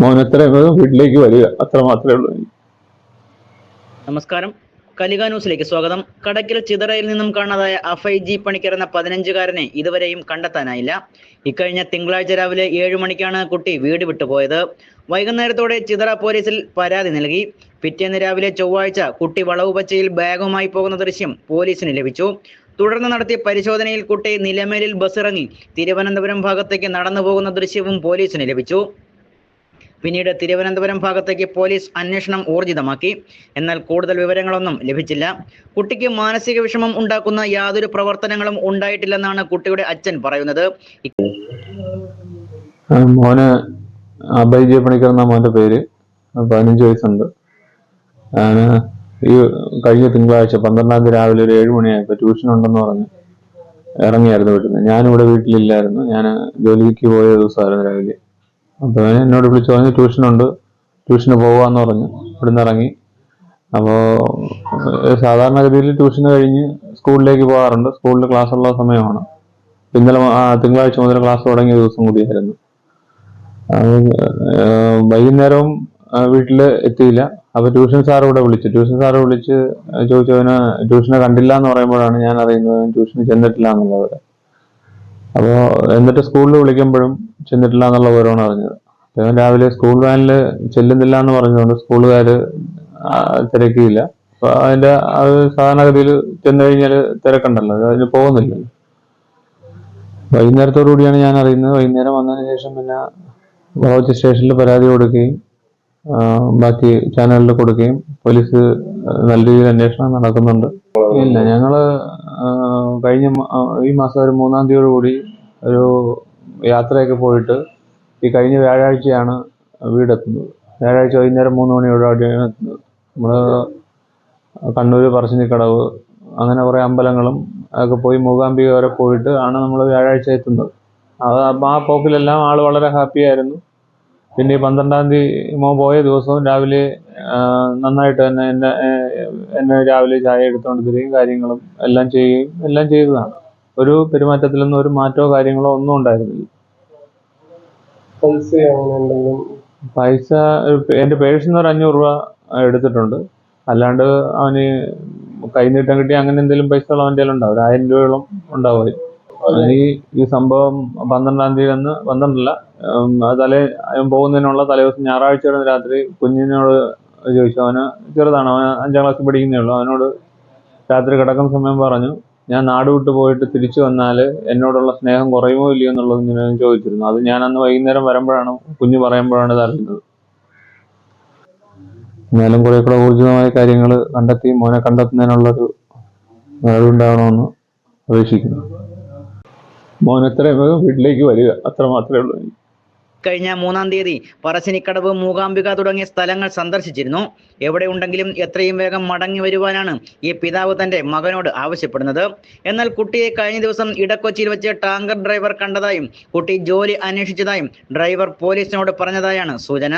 മോൻ വീട്ടിലേക്ക് വരിക അത്ര മാത്രമേ ഉള്ളൂ. നമസ്കാരം. കലിക ന്യൂസിലേക്ക് സ്വാഗതം. കടക്കിൽ ചിതറയിൽ നിന്നും കാണാതായ അഫൈ ജി പണിക്കർ എന്ന പതിനഞ്ചുകാരനെ ഇതുവരെയും കണ്ടെത്താനായില്ല. ഇക്കഴിഞ്ഞ തിങ്കളാഴ്ച രാവിലെ ഏഴു മണിക്കാണ് കുട്ടി വീട് വിട്ടുപോയത്. വൈകുന്നേരത്തോടെ ചിതറ പോലീസിൽ പരാതി നൽകി. പിറ്റേന്ന് രാവിലെ ചൊവ്വാഴ്ച കുട്ടി വളവുപച്ചയിൽ ബാഗുമായി പോകുന്ന ദൃശ്യം പോലീസിന് ലഭിച്ചു. തുടർന്ന് നടത്തിയ പരിശോധനയിൽ കുട്ടി നിലമേലിൽ ബസ്സിറങ്ങി തിരുവനന്തപുരം ഭാഗത്തേക്ക് നടന്നു പോകുന്ന ദൃശ്യവും പോലീസിന് ലഭിച്ചു. പിന്നീട് തിരുവനന്തപുരം ഭാഗത്തേക്ക് പോലീസ് അന്വേഷണം ഊർജിതമാക്കി. എന്നാൽ കൂടുതൽ വിവരങ്ങളൊന്നും ലഭിച്ചില്ല. കുട്ടിക്ക് മാനസിക വിഷമം ഉണ്ടാക്കുന്ന യാതൊരു പ്രവർത്തനങ്ങളും ഉണ്ടായിട്ടില്ലെന്നാണ് കുട്ടിയുടെ അച്ഛൻ പറയുന്നത്. മോന് അഭയ് ജെ എന്ന മോന്റെ പേര്. പതിനഞ്ച് വയസ്സുണ്ട്. ഈ കഴിഞ്ഞ തിങ്കളാഴ്ച പന്ത്രണ്ടാം തീയതി രാവിലെ ഒരു ഏഴ് മണിയായപ്പോൾ ട്യൂഷൻ ഉണ്ടെന്ന് പറഞ്ഞ് ഇറങ്ങിയായിരുന്നു വീട്ടിൽ നിന്ന് ഞാനിവിടെ വീട്ടിലില്ലായിരുന്നു. ഞാൻ ജോലിക്ക് പോയ ദിവസമായിരുന്നു രാവിലെ. അപ്പോൾ എന്നോട് വിളിച്ചു പറഞ്ഞു ട്യൂഷനുണ്ട്. ട്യൂഷന് പോകാമെന്ന് പറഞ്ഞു. ഇവിടുന്ന് ഇറങ്ങി. അപ്പോൾ സാധാരണഗതിയിൽ ട്യൂഷന് കഴിഞ്ഞ് സ്കൂളിലേക്ക് പോകാറുണ്ട്. സ്കൂളിൽ ക്ലാസ് ഉള്ള സമയമാണ്. ഇന്നലെ തിങ്കളാഴ്ച മുതൽ ക്ലാസ് തുടങ്ങിയ ദിവസം കൂടിയായിരുന്നു. വൈകുന്നേരവും വീട്ടിൽ എത്തിയില്ല. അപ്പൊ ട്യൂഷൻ സാർ ഇവിടെ വിളിച്ചു. ട്യൂഷൻ സാറ് വിളിച്ച് ചോദിച്ചു അവന് ട്യൂഷനെ കണ്ടില്ല എന്ന് പറയുമ്പോഴാണ് ഞാൻ അറിയുന്നത്. ട്യൂഷന് ചെന്നിട്ടില്ല എന്നുള്ളത് അപ്പോ എന്നിട്ട് സ്കൂളിൽ വിളിക്കുമ്പോഴും ചെന്നിട്ടില്ല എന്നുള്ള വിവരമാണ് അറിഞ്ഞത്. അദ്ദേഹം രാവിലെ സ്കൂൾ വാനിൽ ചെല്ലുന്നില്ല എന്ന് പറഞ്ഞുകൊണ്ട് സ്കൂളുകാര് ആ, തിരക്കിയില്ല. അപ്പൊ അതിന്റെ അത് സാധാരണഗതിയിൽ ചെന്ന് കഴിഞ്ഞാൽ തിരക്കുണ്ടല്ലോ അത് അതിന് പോകുന്നില്ലല്ലോ. വൈകുന്നേരത്തോടു കൂടിയാണ് ഞാൻ അറിയുന്നത്. വൈകുന്നേരം വന്നതിന് ശേഷം പിന്നെ വളവച്ച് സ്റ്റേഷനിൽ പരാതി കൊടുക്കുകയും ബാക്കി ചാനലിൽ കൊടുക്കുകയും പോലീസ് നല്ല രീതിയിൽ അന്വേഷണം നടക്കുന്നുണ്ട്. ഇല്ല ഞങ്ങൾ കഴിഞ്ഞ ഈ മാസം ഒരു മൂന്നാം തീയതിയോട് കൂടി ഒരു യാത്രയൊക്കെ പോയിട്ട് ഈ കഴിഞ്ഞ വ്യാഴാഴ്ചയാണ് വീടെത്തുന്നത്. വ്യാഴാഴ്ച വൈകുന്നേരം മൂന്ന് മണിയോടുകൂടിയാണ് എത്തുന്നത്. നമ്മൾ കണ്ണൂര് പറശ്ശിനിക്കടവ് അങ്ങനെ കുറേ അമ്പലങ്ങളും ഒക്കെ പോയി മൂകാംബിക വരെ പോയിട്ട് ആണ് നമ്മൾ വ്യാഴാഴ്ച എത്തുന്നത്. അത് ആ പോക്കിലെല്ലാം ആൾ വളരെ ഹാപ്പി ആയിരുന്നു പിന്നെ ഈ പന്ത്രണ്ടാം തീയതി മോൻ പോയ ദിവസവും രാവിലെ നന്നായിട്ട് തന്നെ എന്നെ എന്നെ രാവിലെ ചായ എടുത്തുകൊണ്ട് തരികയും കാര്യങ്ങളും എല്ലാം ചെയ്യുകയും എല്ലാം ചെയ്തതാണ്. ഒരു പെരുമാറ്റത്തിലൊന്നും ഒരു മാറ്റമോ കാര്യങ്ങളോ ഒന്നും ഉണ്ടായിരുന്നില്ല. പൈസ പൈസ എന്റെ എന്റെ പേഴ്സിൽ നിന്ന് ഒരു അഞ്ഞൂറ് രൂപ എടുത്തിട്ടുണ്ട്. അല്ലാണ്ട് അവന് കൈനീട്ടം കിട്ടി അങ്ങനെ എന്തെങ്കിലും പൈസകൾ അവന്റെ ഉണ്ടാവും ഒരു ആയിരം രൂപയോളം ഉണ്ടാവും ഈ ഈ സംഭവം പന്ത്രണ്ടാം തീയതി അന്ന് പന്ത്രണ്ടല്ല തലേ പോകുന്നതിനുള്ള തലേദിവസം ഞായറാഴ്ച വരുന്ന രാത്രി കുഞ്ഞിനോട് ചോദിച്ചു. അവന് ചെറുതാണ്. അവൻ അഞ്ചാം ക്ലാസ് പഠിക്കുന്നേ ഉള്ളൂ. അവനോട് രാത്രി കിടക്കുന്ന സമയം പറഞ്ഞു. ഞാൻ നാട് വിട്ടു പോയിട്ട് തിരിച്ചു വന്നാൽ എന്നോടുള്ള സ്നേഹം കുറയുമോ ഇല്ലയോ എന്നുള്ളത് ഞാൻ ചോദിച്ചിരുന്നു. അത് ഞാൻ അന്ന് വൈകുന്നേരം വരുമ്പോഴാണ് കുഞ്ഞ് പറയുമ്പോഴാണ് ഇത് അറിയുന്നത്. എന്നാലും കുറെ കൂടെ ഊർജിതമായ കാര്യങ്ങൾ കണ്ടെത്തി മോനെ കണ്ടെത്തുന്നതിനുള്ളൊരു നിലവുണ്ടാകണമെന്ന് അപേക്ഷിക്കുന്നു. മോൻ എത്രയും വേഗം വീട്ടിലേക്ക് വരിക. അത്ര മാത്രമേ ഉള്ളൂ. കഴിഞ്ഞ മൂന്നാം തീയതി പറശ്ശിനിക്കടവ് മൂകാംബിക തുടങ്ങിയ സ്ഥലങ്ങൾ സന്ദർശിച്ചിരുന്നു. എവിടെ ഉണ്ടെങ്കിലും എത്രയും വേഗം മടങ്ങി വരുവാനാണ് ഈ പിതാവ് തന്റെ മകനോട് ആവശ്യപ്പെടുന്നത്. എന്നാൽ കുട്ടിയെ കഴിഞ്ഞ ദിവസം ഇടക്കൊച്ചിയിൽ വെച്ച് ടാങ്കർ ഡ്രൈവർ കണ്ടതായും കുട്ടി ജോലി അന്വേഷിച്ചതായും ഡ്രൈവർ പോലീസിനോട് പറഞ്ഞതായാണ് സൂചന.